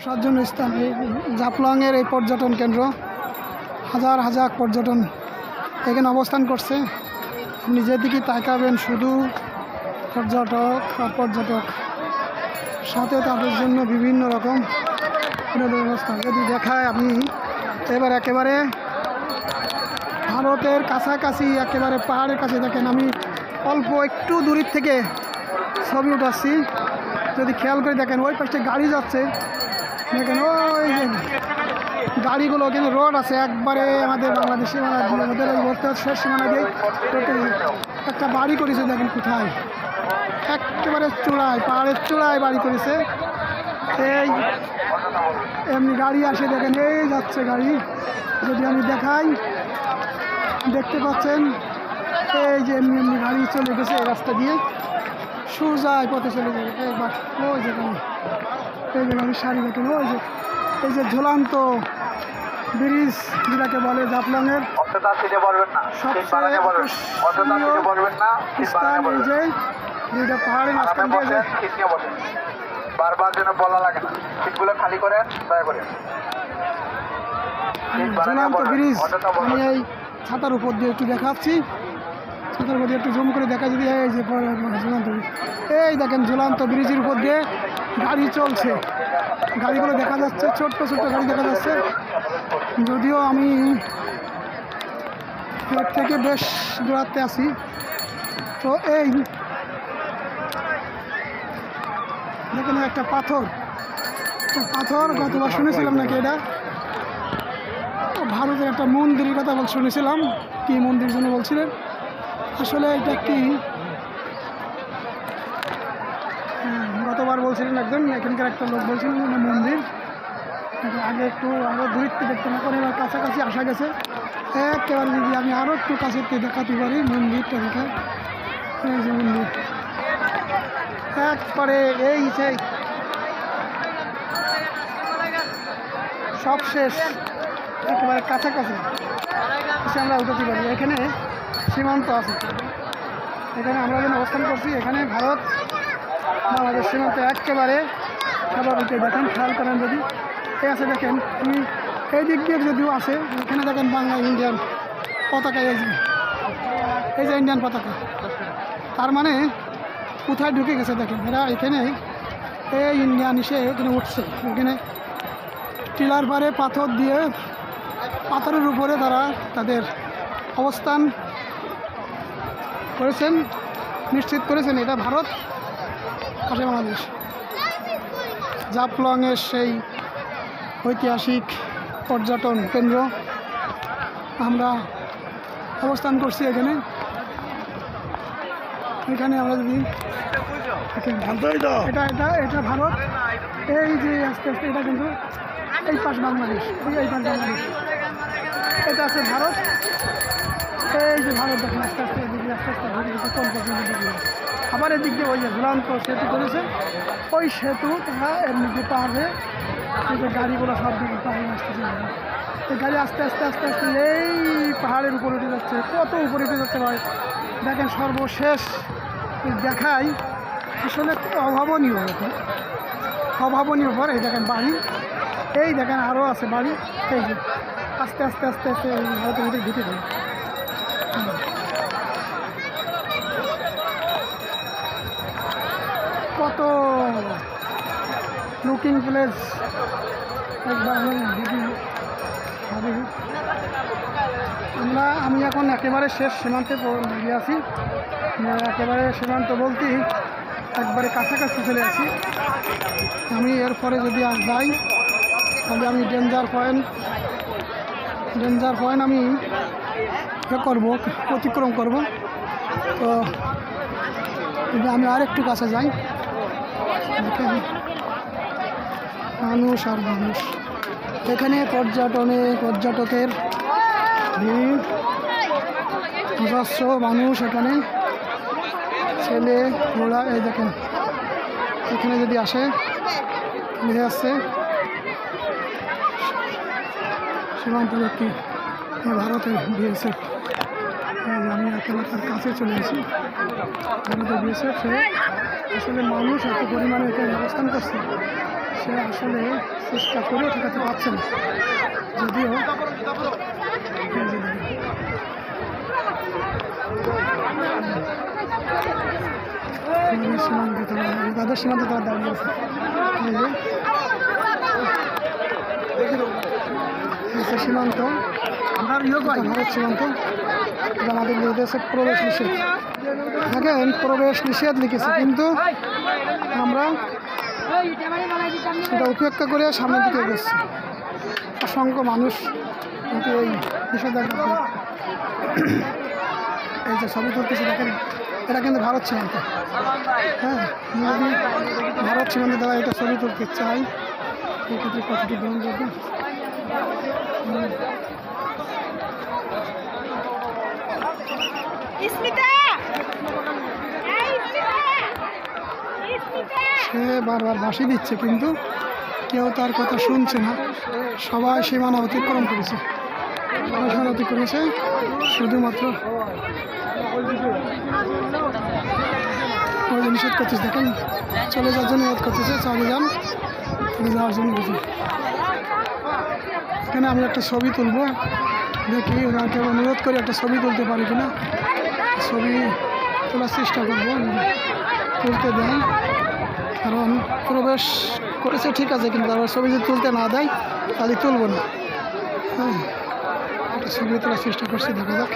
বসার জন্য স্থান এই জাফলংয়ের এই পর্যটন কেন্দ্র। হাজার হাজার পর্যটন এখানে অবস্থান করছে। আপনি যেদিকে তাকাবেন শুধু পর্যটক আর পর্যটক। সাথে তাদের জন্য বিভিন্ন রকম ব্যবস্থা। যদি দেখায় আপনি এবার একেবারে ভারতের কাছাকাছি, একেবারে পাহাড়ের কাছে দেখেন। আমি অল্প একটু দূরের থেকে ছবি উঠাচ্ছি। যদি খেয়াল করে দেখেন, ওই পাশে গাড়ি যাচ্ছে। দেখেন ওই যে গাড়িগুলো কিন্তু রোড আছে, একবারে আমাদের বাংলাদেশ আমাদের বলতে শেষ সীমানা দিয়ে একটা বাড়ি করেছে দেখেন কোথায়। একেবারে চূড়ায়, পাহাড়ের চূড়ায় বাড়ি করেছে। এই এমনি গাড়ি আসে দেখেন, এই যাচ্ছে গাড়ি। যদি আমি দেখাই, দেখতে পাচ্ছেন, এই যে এমনি এমনি গাড়ি চলে গেছে এই রাস্তা দিয়ে। সুজায় পথে চলে যাবে। একবার ওই যে গাড়ি। এই যে গাড়ির শাড়ি দেখেন ওই যে এই যে ঝুলান্ত ব্রিজ যেটাকে বলে জাফলংয়ের। স্থান দুইটা পাহাড়ের মাঝখান দিয়ে বারবার যেন বলা লাগে না। সিটগুলো খালি করেন দয়া করে ঝুলান্ত ব্রিজ আমি এই ছাতার উপর দিয়ে একটু দেখাচ্ছি। উপর দিয়ে একটু জুম করে দেখা যদি এই যে ঝুলান্ত এই দেখেন ঝুলান্ত ব্রিজের উপর দিয়ে গাড়ি চলছে। গাড়িগুলো দেখা যাচ্ছে, ছোট্ট ছোট্ট গাড়ি দেখা যাচ্ছে। যদিও আমি এর থেকে বেশ দূরাত্তে আছি। তো এই দেখেন একটা পাথর। তো পাথর, গতবার শুনেছিলাম নাকি এটা? ভারতের একটা মন্দিরের কথা বল শুনেছিলাম। কি মন্দির জন্য বলছিলেন? আসলে এটা কি? গতবার বলছিলেন একজন, এখানকার একটা লোক বলছিলেন মন্দির। আগে একটু আরও দূরত্বে দেখতাম এখন এবার কাছাকাছি আসা গেছে। একেবারে যদি আমি আরও একটু কাছে দেখাতে পারি, মন্দিরটা দেখা এই যে মন্দির। একবারে এই যে সব শেষ, একেবারে কাছাকাছি। আমরা উঠাতে পারি। এখানে সীমান্ত আছে। এখানে আমরা যেন অবস্থান করছি, এখানে ভারত বাংলাদেশ সীমান্ত একেবারে স্বাভাবিক দেখেন, খেয়াল করেন যদি। এ আছে দেখেন আমি এই দিক দিয়ে যদিও আছে, এখানে দেখেন বাংলা ইন্ডিয়ান পতাকা, এই যে এই যে ইন্ডিয়ান পতাকা। তার মানে কোথায় ঢুকে গেছে দেখেন, এরা এখানে এই ইন্ডিয়ান এসে এখানে উঠছে। এখানে টিলার পারে পাথর দিয়ে, পাথরের উপরে তারা তাদের অবস্থান করেছেন, নিশ্চিত করেছেন এটা ভারত পাশে বাংলাদেশ। জাফলংয়ের সেই ঐতিহাসিক পর্যটন কেন্দ্র, আমরা অবস্থান করছি এখানে। এখানে আমরা যদি এটা এটা এটা ভারত। এই যে আস্তে আস্তে এটা কিন্তু এই পাশ বাংলাদেশ, এই পাশ বাংলাদেশ। এটা আছে ভারত। এই যে ভারত দেখেন আস্তে আস্তে এদিকে আস্তে আস্তে ঘুরে গেছে এদিকে ওই যে ঝুলান্ত সেতু করেছে, ওই সেতু তারা এর মধ্যে পার হয়ে যে গাড়িগুলো সব দিকে পাহাড়ে আসতেছে। এই গাড়ি আস্তে আস্তে আস্তে আস্তে এই পাহাড়ের উপরে উঠে যাচ্ছে, কত উপরে উঠে যাচ্ছে ভাই? দেখেন সর্বশেষ দেখাই, আসলে অভাবনীয় ব্যাপার। অভাবনীয় ব্যাপার, এই দেখেন বাড়ি। এই দেখেন আরও আছে বাড়ি। এই যে আস্তে আস্তে আস্তে আস্তে ভারতের ভিতরে ঢুকে যায় লুকিং। প্লেস দেখি আমরা, আমি এখন একেবারে শেষ সীমান্তে গিয়ে আছি। একেবারে সীমান্ত বলতেই একবারে কাছাকাছি চলে আসি। আমি এরপরে যদি আর যাই, তাহলে আমি ডেঞ্জার পয়েন্ট ডেঞ্জার পয়েন্ট আমি এ করব, অতিক্রম করব। তো যদি আমি আর একটু কাছে যাই। মানুষ আর মানুষ। এখানে পর্যটনে, পর্যটকের ভিড়। মানুষ এখানে। ছেলে, ঘোড়া, এই দেখেন। এখানে যদি আসে, দেখে আসছে। সীমান্তবর্তী ভারতের বিএসএফ আমি একেবারে তার কাছে চলে আসি। ভারতের বিএসএফ আসলে মানুষ এত পরিমাণে এখানে অবস্থান করছে সে আসলে চেষ্টা করেও ঠেকাতে পারছে না। যদিও এই যে দেখুন। আমাদের তারা তাদের সীমান্ত তারা দাঁড়িয়ে আছে সীমান্ত ভারত সীমান্ত। আমাদের দেশে প্রবেশ নিষেধ। দেখেন, প্রবেশ নিষেধ লিখেছে, কিন্তু আমরা সেটা উপেক্ষা করে সামনের দিকে এগোচ্ছি। অসংখ্য মানুষ কিন্তু এই নিষেধাজ্ঞা এই যে ছবি তুলতেছে, দেখেন, এটা কিন্তু ভারত সীমান্ত। হ্যাঁ ভারত সীমান্ত দ্বারা এটা ছবি তুলতে চাই, এক্ষেত্রে কতটি গ্রহণযোগ্য সে বারবার ভাসি দিচ্ছে কিন্তু কেউ তার কথা শুনছে না। সবাই সীমানা অতিক্রম করেছে। সীমানা করেছে শুধুমাত্র নিষেধ করতেছে, দেখেন। চলে যাওয়ার জন্য করতেছে চলে যান চলে যাওয়ার জন্য এখানে আমি একটা ছবি তুলবো, দেখি ওনাকে অনুরোধ করে একটা ছবি তুলতে পারি কিনা। ছবি তোলার চেষ্টা করব, তুলতে দেন কারণ প্রবেশ করেছে ঠিক আছে, কিন্তু তারপর ছবি যদি তুলতে না দেয়, তাহলে তুলব না। হ্যাঁ একটা ছবি তোলার চেষ্টা করছি, দেখা যাক।